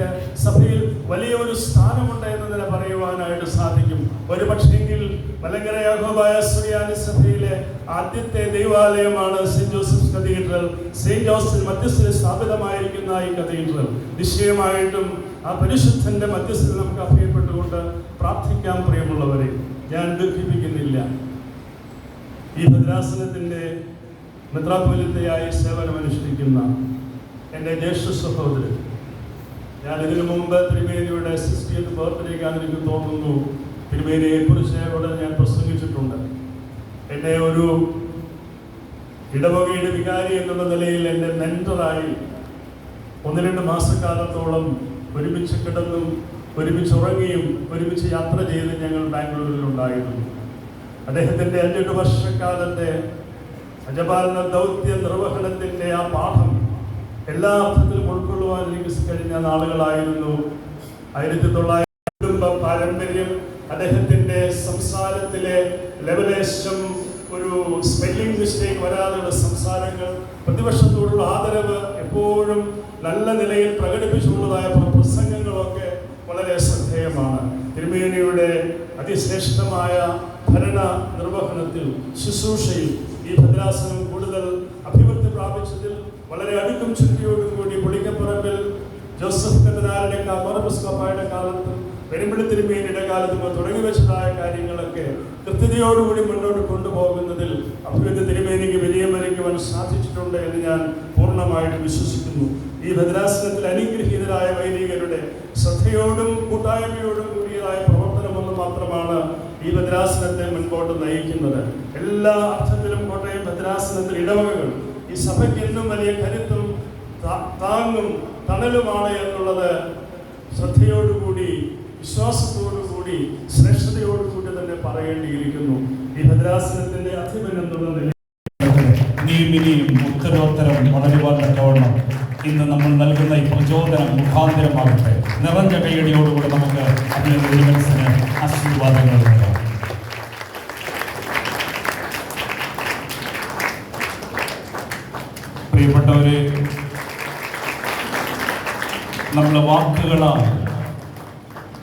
സഭയ്ക്ക് സഭയിൽ വലിയൊരു സ്ഥാനമുണ്ട് എന്ന് തന്നെ പറയുവാനായിട്ട് സാധിക്കും. ഒരു പക്ഷേങ്കിൽ മലങ്കര യാഹോബായ സുറിയാനി സഭയിലെ ആദ്യത്തെ ദൈവാലയമാണ് Saint Joseph cathedral. Saint Joseph മധ്യസ്ഥ സ്ഥാപിതമായിരിക്കുന്ന ഈ കത്തീഡ്രൽ. നിശ്ചയമായിട്ടും ആ പരിശുദ്ധന്റെ മധ്യസ്ഥത നമുക്ക് അഭയപ്പെട്ടുകൊണ്ട് പ്രാർത്ഥിക്കാൻ പ്രിയമുള്ളവരെ ഞാൻ ദുഃഖിപ്പിക്കുന്നില്ല ഈ ഭദ്രാസനത്തിന്റെ മെത്രാപ്പൊലിത്തയായി സേവനമനുഷ്ഠിക്കുന്ന എന്റെ ജ്യേഷ്ഠ സഹോദരൻ ഞാൻ ഇതിനു മുമ്പ് തിരുമേനിയുടെ സിക്സ്റ്റിയത്ത് ബർത്ത്ഡേക്കാണ് എനിക്ക് തോന്നുന്നു. തിരുമേനിയെ കുറിച്ച് ഇവിടെ ഞാൻ പ്രസംഗിച്ചിട്ടുണ്ട്. എന്നെ ഒരു ഇടവകയുടെ വികാരി എന്നുള്ള നിലയിൽ എന്റെ മെന്ററായി ഒന്ന് രണ്ട് മാസക്കാലത്തോളം ഒരുമിച്ച് കിടന്നും ഒരുമിച്ച് ഉറങ്ങിയും ഒരുമിച്ച് യാത്ര ചെയ്ത് ഞങ്ങൾ ബാംഗ്ലൂരിൽ ഉണ്ടായിരുന്നു അദ്ദേഹത്തിന്റെ അഞ്ചെട്ട് വർഷക്കാലത്തെ അജപാലന ദൗത്യ നിർവഹണത്തിന്റെ ആ പാഠം എല്ലാ അർത്ഥത്തിലും ഉൾക്കൊള്ളുവാൻ എനിക്ക് കഴിഞ്ഞ നാളുകളായിരുന്നു. ആയിരത്തി തൊള്ളായിരത്തി കുടുംബ പാരമ്പര്യം അദ്ദേഹത്തിന്റെ സംസാരത്തിലെ ലെവലേശം ഒരു സ്പെല്ലിംഗ് മിസ്റ്റേക്ക് വരാതെയുള്ള സംസാരങ്ങൾ പ്രതിപക്ഷത്തോടുള്ള ആദരവ് എപ്പോഴും നല്ല നിലയിൽ പ്രകടിപ്പിച്ചുള്ളതായ പ്രസംഗങ്ങളൊക്കെ വളരെ ശ്രദ്ധേയമാണ്. തിരുമേനിയുടെ അതിശ്രേഷ്ഠമായ ഭരണ നിർവഹണത്തിൽ ശുശ്രൂഷയിൽ ഈ ഭദ്രാസനം കൂടുതൽ അഭിവൃദ്ധി പ്രാപിച്ചതിൽ വളരെ അടുക്കും ചുറ്റിയോടും കൂടി പുളിക്കപ്പറമ്പിൽ ജോസഫ് കത്തനാരുടെ മോറബിസ്കോപ്പായുടെ കാലത്തും പെരുമ്പിളി തിരുമേനിയുടെ കാലത്തും തുടങ്ങി വെച്ചതായ കാര്യങ്ങളൊക്കെ കൃത്യതയോടുകൂടി മുന്നോട്ട് കൊണ്ടുപോകുന്നതിൽ അഭിവൃദ്ധി തിരുമേനിക്ക് വിജയം വരയ്ക്കുവാൻ സാധിച്ചിട്ടുണ്ട് എന്ന് ഞാൻ പൂർണമായിട്ട് വിശ്വസിക്കുന്നു. ഈ ഭദ്രാസനത്തിൽ അനുഗ്രഹീതരായ വൈദികരുടെ ശ്രദ്ധയോടും കൂട്ടായ്മയോടും കൂടിയതായ പ്രവർത്തനമൊന്നും മാത്രമാണ് ഈ ഭദ്രാസനത്തെ മുൻപോട്ട് നയിക്കുന്നത്. എല്ലാ അർത്ഥത്തിലും കോട്ടയം ഭദ്രാസനത്തിൽ ഇടവകകൾ ഈ സഭയ്ക്ക് എന്നും വലിയ കരുത്തും താങ്ങും തണലുമാണ് എന്നുള്ളത് ശ്രദ്ധയോടുകൂടി വിശ്വാസത്തോടുകൂടി ശ്രേഷ്ഠതയോടുകൂടി തന്നെ പറയേണ്ടിയിരിക്കുന്നു. ഈ ഭദ്രാസനത്തിന്റെ അധിപൻ എന്നുള്ള നിലയിൽ വളരുവാൻ തക്കവണ്ണം ഇന്ന് നമ്മൾ നൽകുന്ന ഈ പ്രചോദനം മുഖാന്തരമാകട്ടെ. നിറഞ്ഞ കൈയടിയോടുകൂടി നമുക്ക് അതിന് ആശീർവാദങ്ങൾ നൽകാം പ്രിയപ്പെട്ടവരെ നമ്മളെ വാക്കുകളാൽ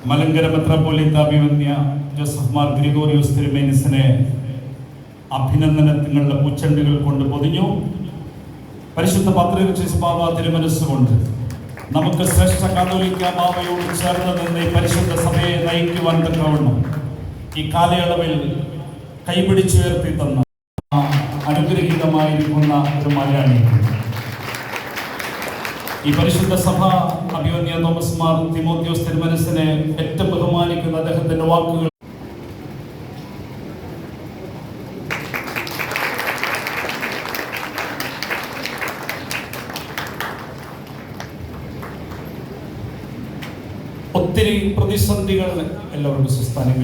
മലങ്കര മെത്രാപ്പൊലിത്ത അഭിമന്യ ജോസഫ് മാർ ഗ്രിഗോറിയോസ് തിരുമേനിസിനെ അഭിനന്ദനങ്ങളുടെ പൂച്ചണ്ടുകൾ കൊണ്ട് പൊതിഞ്ഞു. പരിശുദ്ധ പത്രിക ബാബ തിരുമനസ്സുകൊണ്ട് നമുക്ക് ശ്രേഷ്ഠ കാതോലിക്ക ബാബയോട് ചേർന്ന് നിന്ന് ഈ പരിശുദ്ധ സഭയെ നയിക്കുവാൻ തക്കവണ്ണം ഈ കാലയളവിൽ കൈപിടിച്ചുയർത്തി തന്ന അനുഗ്രഹീതമായിരിക്കുന്ന ഒരു മലയാളി ഈ പരിശുദ്ധ സഭ അഭിമന്യ തോമസ് മാർ തിമോത്യോസ് തിരുമനസിനെ ഏറ്റവും ബഹുമാനിക്കുന്ന അദ്ദേഹത്തിന്റെ വാക്കുകൾ. ഒത്തിരി പ്രതിസന്ധികൾ എല്ലാവർക്കും സുസ്ഥാനങ്ങൾ